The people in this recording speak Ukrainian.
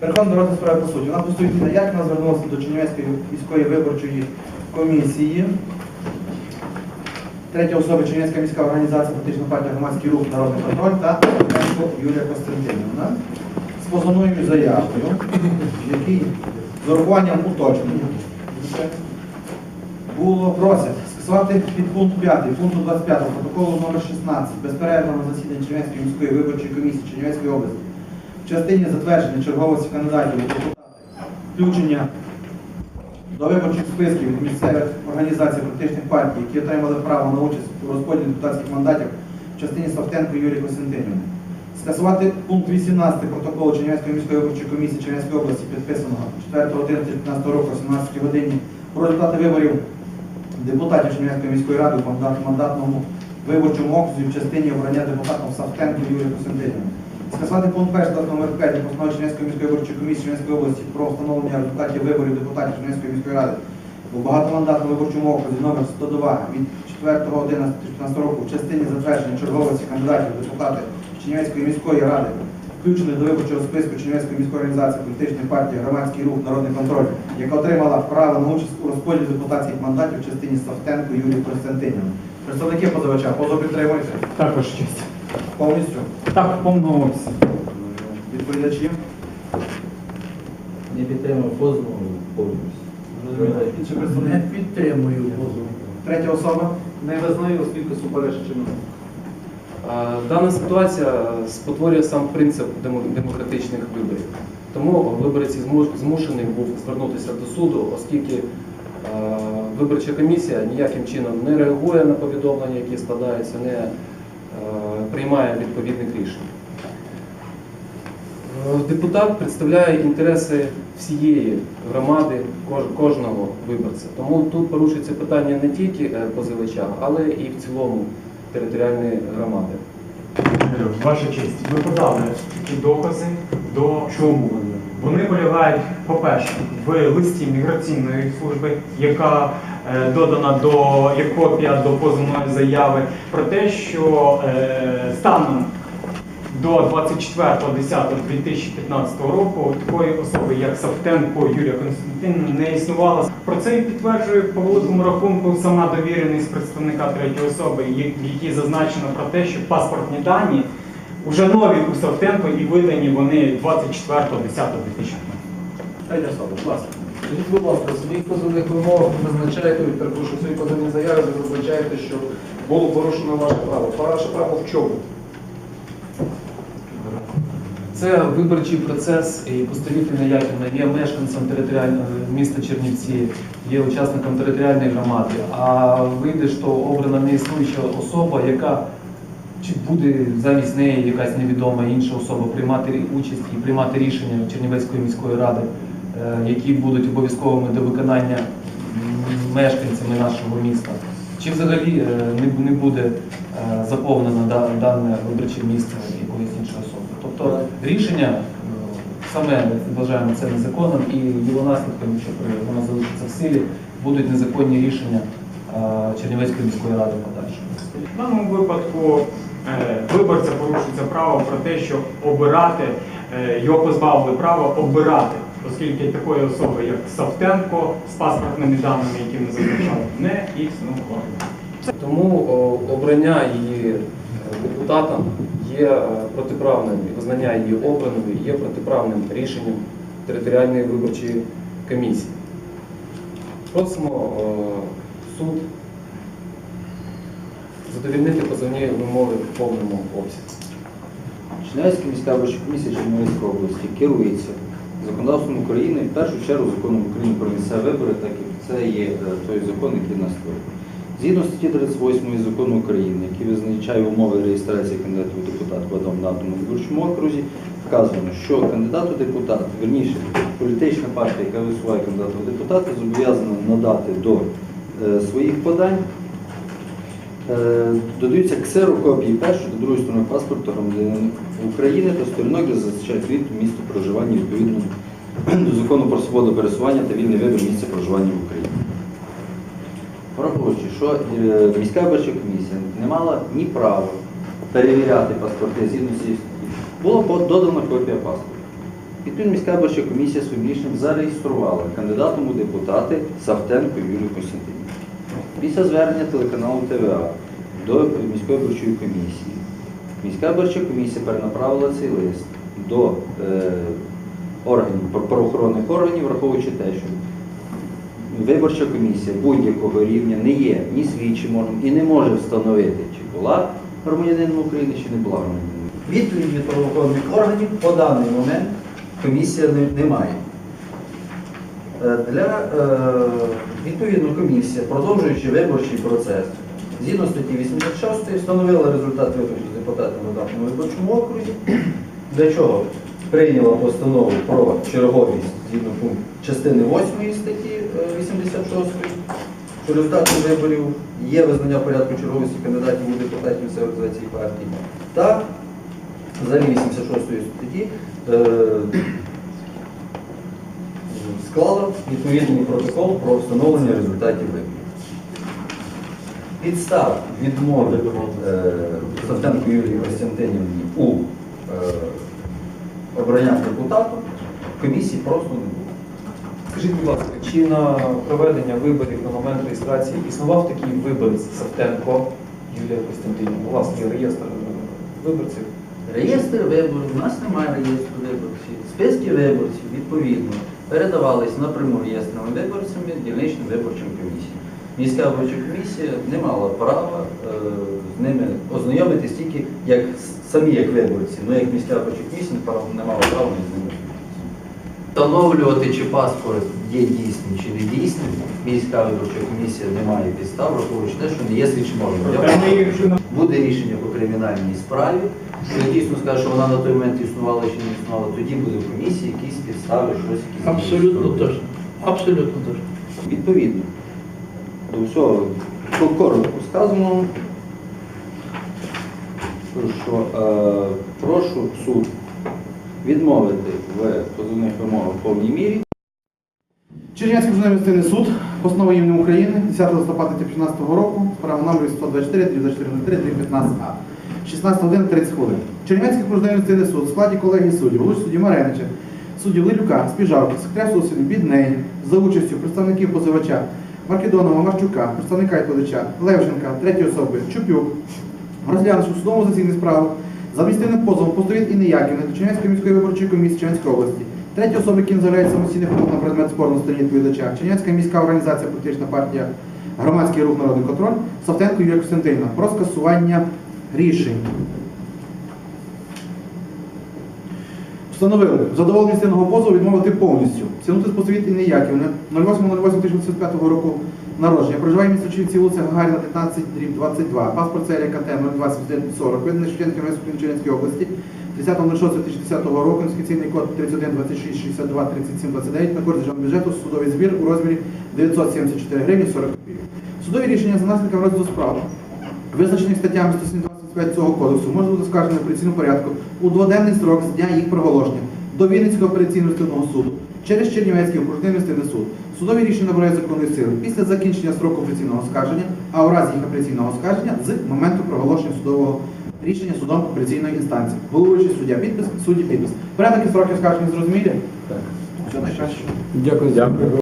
Переходимо до розгляду справи по суті. Вона суті як вона звернулася до Чернівецької міської виборчої комісії. Третя особа Чернівецька міська організація політична партія громадський рух народний контроль та Юлія Костянтинівна з позовною заявою, в якій з урахуванням уточнення було просять скасувати підпункт 5 пункту 25 протоколу номер 16 безперервного засідання Чернівецької міської виборчої комісії Чернівецької області частині затвердження черговості кандидатів у депутати, включення до виборчих списків місцевих організацій політичних партій, які отримали право на участь у розподілі депутатських мандатів в частині Савтенко Юрії Костянтинівни. Скасувати пункт 18 протоколу Чернівецької міської виборчої комісії Чернівецької області, підписаного 4.11.15 року о 17 годині про результати виборів депутатів Чернівецької міської ради у мандатному виборчому окрузі в частині обрання депутатом Савтенко Юрії Костянтинівни. Скасувати пункт 1 статті номер 5 постанови Чернівецької міської виборчої комісії Чернівецької області про встановлення результатів виборів депутатів Чернівецької міської ради у багатомандатному виборчому окрузі номер 102 від 4.11.15 року в частині затвердження черговості кандидатів у депутати Чернівецької міської ради, включених до виборчого списку Чернівецької міської організації політичної партії Громадський рух Народний контроль, яка отримала право на участь у розподілі депутатських мандатів в частині Савтенко Юлії Костянтинівни. Представники позивача, позов підтримуєте? Також честь. Повністю? Так, в повному обсязі. Відповідачі? Не підтримав позову повністю. Інші Не представники? підтримую позов. Третя особа? Не визнаю, оскільки суперечить чином. Е, Дана ситуація е, спотворює сам принцип демо- демократичних виборів. Тому виборець змуш- змушений був звернутися до суду, оскільки е, виборча комісія ніяким чином не реагує на повідомлення, які складаються, не е, приймає відповідних рішень. Е, Депутат представляє інтереси всієї громади, кожного виборця. Тому тут порушується питання не тільки е, позивача, але і в цілому територіальної громади. Ваша честь, ви подали такі докази до чому вони? Вони полягають, по-перше, в листі міграційної служби, яка е, додана до як копія до позовної заяви, про те, що е, станом до 24.10.2015 року такої особи, як Савтенко Юлія Константинівна, не існувало. Про це і підтверджує по великому рахунку сама довіреність представника третьої особи, в якій зазначено про те, що паспортні дані вже нові у Савтенко і видані вони 24.10.2015. Третя особа, будь ласка. Скажіть, будь ласка, в своїх позовних вимогах визначаєте, перепрошую, в своїй позовній заяві ви визначаєте, що було порушено ваше право. Ваше право в чому? Це виборчий процес, і Пустовітина Яківна є мешканцем територіального міста Чернівці, є учасником територіальної громади. А вийде, що обрана неіснуюча особа, яка чи буде замість неї якась невідома інша особа приймати участь і приймати рішення Чернівецької міської ради, які будуть обов'язковими до виконання мешканцями нашого міста. Чи взагалі е, не, буде е, заповнено дане виборче місце якоїсь іншої особи? Тобто рішення е, саме вважаємо це незаконним і його наслідком, якщо при- воно залишиться в силі, будуть незаконні рішення е, Чернівецької міської ради в подальшому. В даному випадку е, виборця порушується право про те, що обирати, е, його позбавили права обирати, оскільки такої особи, як Савтенко, з паспортними даними, які ми зазначали, не існувало. Тому о, обрання її е, депутатом є е, протиправним, і визнання її обраною є протиправним рішенням територіальної виборчої комісії. Просимо е, суд задовільнити позовні вимоги в повному обсязі. Чернівецька міська виборча комісія Чернівецької області керується законодавством України, в першу чергу законом України про місцеві вибори, так як це є е, той закон, який нас створює. Згідно статті 38 закону України, який визначає умови реєстрації кандидатів у депутат в одному виборчому окрузі, вказано, що кандидат у депутат, верніше, політична партія, яка висуває кандидата у депутати, зобов'язана надати до е, своїх подань Додаються ксерокопії першої та другої сторони паспорту громадянина України та сторінок, де зазначають від місто проживання відповідно до закону про свободу пересування та вільний вибір місця проживання в Україні. Враховуючи, що е, міська виборча комісія не мала ні права перевіряти паспорти згідно цієї була додана копія паспорта. Відповідно, міська виборча комісія своїм рішенням зареєструвала кандидатом у депутати Савтенко Юлію Костянтинівну. Після звернення телеканалу ТВА до міської виборчої комісії, міська виборча комісія перенаправила цей лист до е, органів, правоохоронних органів, враховуючи те, що виборча комісія будь-якого рівня не є ні слідчим органом і не може встановити, чи була громадянином України, чи не була громадянином. Відповідь від правоохоронних органів по даний момент комісія не, не має. Е, Для е, відповідно комісія, продовжуючи виборчий процес, згідно статті 86 встановила результат виборів депутатів на даному виборчому окрузі, для чого? Прийняла постанову про черговість згідно пункту частини 8 статті е, 86 що результатом виборів. Є визнання порядку черговості кандидатів у депутатів місцевої організації партії. Та взагалі 86 статті е, склала відповідний протокол про встановлення результатів виборів. Підстав відмови е, Савтенко Юлії Костянтинівні у е, обранням депутату комісії просто не було. Скажіть, будь ласка, чи на проведення виборів на момент реєстрації існував такий виборець Савтенко Юлія Костянтинівна? У вас є реєстр виборців? Реєстр виборів, у нас немає реєстру виборців. Списки виборців, відповідно, передавались напряму реєстрами виборцями дільничним виборчим комісіям. Міська виборча комісія не мала права е, з ними ознайомитись тільки як самі як виборці, ну як міська виборча комісія не мала права з ними. Встановлювати, чи паспорт є дійсним чи не дійсним, міська виборча комісія не має підстав, враховуючи те, що не є слідчим органом. Буде рішення по кримінальній справі. Якщо дійсно скаже, що вона на той момент існувала чи не існувала, тоді буде в комісії якісь підстави, щось якісь. Абсолютно точно. Абсолютно точно. Відповідно. До всього коротко сказано, що е, прошу суд відмовити в позовних вимогах в повній мірі. Чернівецький адміністративний суд, постанова імені України, 10 листопада 2015 року, справа номер 824, 2403, 15А. 16 годин 30 хвилин. Чернівецький адміністративний суд у складі колегії суддів, голови судді Маренича, суддів Лилюка, Спіжавки, секретаря суду Біднеї, за участю представників позивача Маркедонова, Марчука, представника відповідача Левченка, третьої особи, Чупюк, розглянувши в судовому засіданні справу за адміністративним позовом постовід і Неяківни до Чернівецької міської виборчої комісії Чернівецької області. Треті особи, які називають самостійний фонд на предмет спору на стороні відповідача, Чернівецька міська організація політична партія, громадський рух народний контроль, Савтенко Юлія Костянтинівна про скасування рішень. Встановили задоволення стінного позову відмовити повністю. Сінути з посовіт і Неяківни 08.08.2025 року народження. Проживає місто Чернівці, вулиця Гагаріна, 15, дріб 22. Паспорт серія КТ 027940, виданий Шевченків Міської Чернівської області. 30.06.2010 року, інвестиційний код 31 26 62 37 29 на кошти державного бюджету, судовий збір у розмірі 974 гривні 40 копійок. Судові рішення за наслідком розгляду справи, визначених статтями 125 цього кодексу, може бути скаржені в операційному порядку у дводенний строк з дня їх проголошення до Вінницького операційного інвестиційного суду через Чернівецький окружний інвестиційний суд. Судові рішення набирають законної сили після закінчення строку операційного оскарження, а у разі їх операційного оскарження з моменту проголошення судового рішення судом апеляційної інстанції. Головуючий суддя підпис, судді підпис. Порядок і строки скарження зрозумілі? Так. Все найкраще. Дякую. Дякую.